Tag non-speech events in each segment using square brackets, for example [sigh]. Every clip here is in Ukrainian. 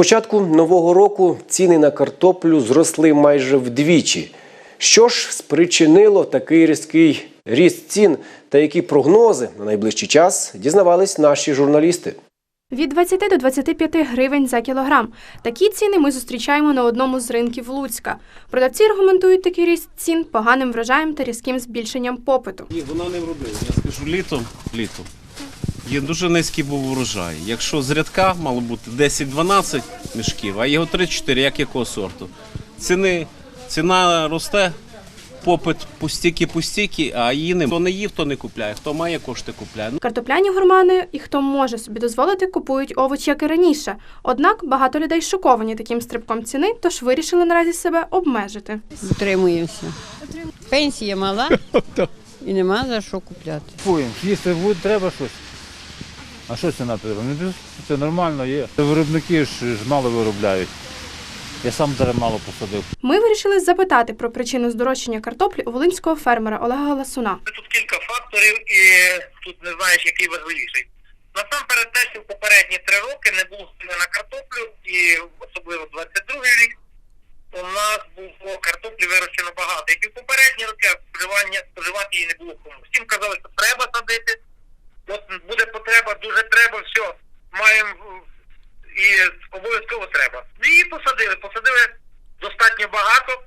початку нового року ціни на картоплю зросли майже вдвічі. Що ж спричинило такий різкий ріст цін та які прогнози на найближчий час дізнавались наші журналісти. Від 20 до 25 гривень за кілограм. Такі ціни ми зустрічаємо на одному з ринків Луцька. Продавці аргументують такий ріст цін поганим врожаєм та різким збільшенням попиту. Ні, вона не вродила. Я скажу, літом, літом. Є дуже низький був урожай. Якщо з рядка мало бути 10-12 мішків, а його 3-4, як якого сорту. Ціни, ціна росте, попит пустіки-пустіки, а її не хто не їв, то не купляє. Хто має кошти купляє. Ну, Картопляні гурмани і хто може собі дозволити, купують овочі, як і раніше. Однак багато людей шоковані таким стрибком ціни, тож вирішили наразі себе обмежити. Утримуємося. Пенсія мала [laughs] і нема за що купляти. Купуємо. Їсти буде, треба щось. А що ціна треба? Не це нормально є. Виробники ж, мало виробляють. Я сам зараз мало посадив. Ми вирішили запитати про причину здорожчання картоплі у волинського фермера Олега Галасуна. Тут кілька факторів, і тут не знаєш, який важливіший. Насамперед, те, що в попередні три роки не було ціни на картоплю, і особливо 22-й рік, у нас було картоплі вирощено багато. Як і в попередні роки, а споживання споживати її не було кому. Всім казали, що треба садити. От буде потреба, дуже треба, все. Маємо і обов'язково треба. І посадили. Посадили достатньо багато,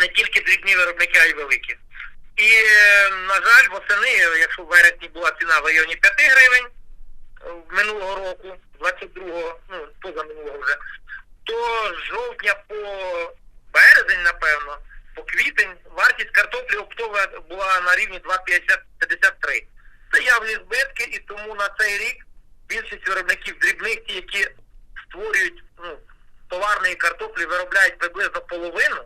не тільки дрібні виробники, а й великі. І, на жаль, восени, якщо в вересні була ціна в районі 5 гривень е, минулого року, 22-го, ну, позаминулого вже, то з жовтня по березень, напевно, по квітень, вартість картоплі оптова була на рівні 2,50-53. Це явні збитки, і тому на цей рік більшість виробників дрібних, ті, які створюють ну, товарної картоплі, виробляють приблизно половину,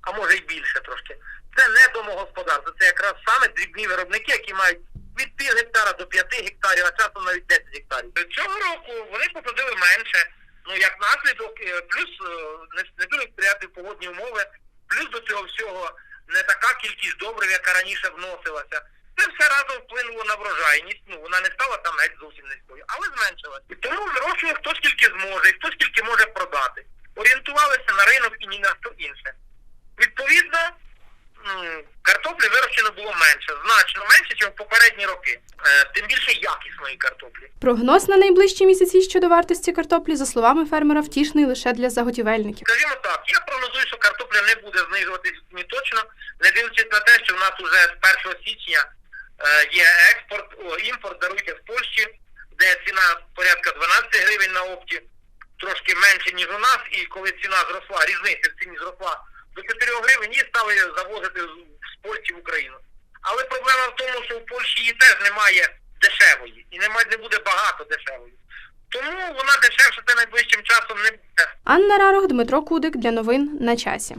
а може й більше трошки. Це не домогосподарство, це якраз саме дрібні виробники, які мають від пів гектара до 5 гектарів, а часом навіть 10 гектарів. Цього року вони посадили менше. Ну як наслідок, е, плюс е, не дуже сприяти погодні умови, плюс до цього всього не така кількість добрив, яка раніше вносилася. Це все разом вплинуло на врожайність. Ну вона не стала там геть зовсім низькою, але зменшилась. І тому вирощує хто скільки зможе, і хто скільки може продати. Орієнтувалися на ринок і ні на що інше. Відповідно, картоплі вирощено було менше, значно менше, ніж в попередні роки. Е, Тим більше якісної картоплі. Прогноз на найближчі місяці щодо вартості картоплі, за словами фермера, втішний лише для заготівельників. Скажімо так, я прогнозую, що картопля не буде знижуватись ні точно, не дивлячись на те, що в нас уже з 1 січня є експорт, імпорт, даруйте з Польщі, де ціна порядка 12 гривень на опті, трошки менше, ніж у нас, і коли ціна зросла, різниця в ціні зросла до 4 гривень, її стали завозити з Польщі в Україну. Але проблема в тому, що в Польщі її теж немає дешевої, і немає, не буде багато дешевої. Тому вона дешевше найближчим часом не буде. Анна Рарох, Дмитро Кудик для новин на часі.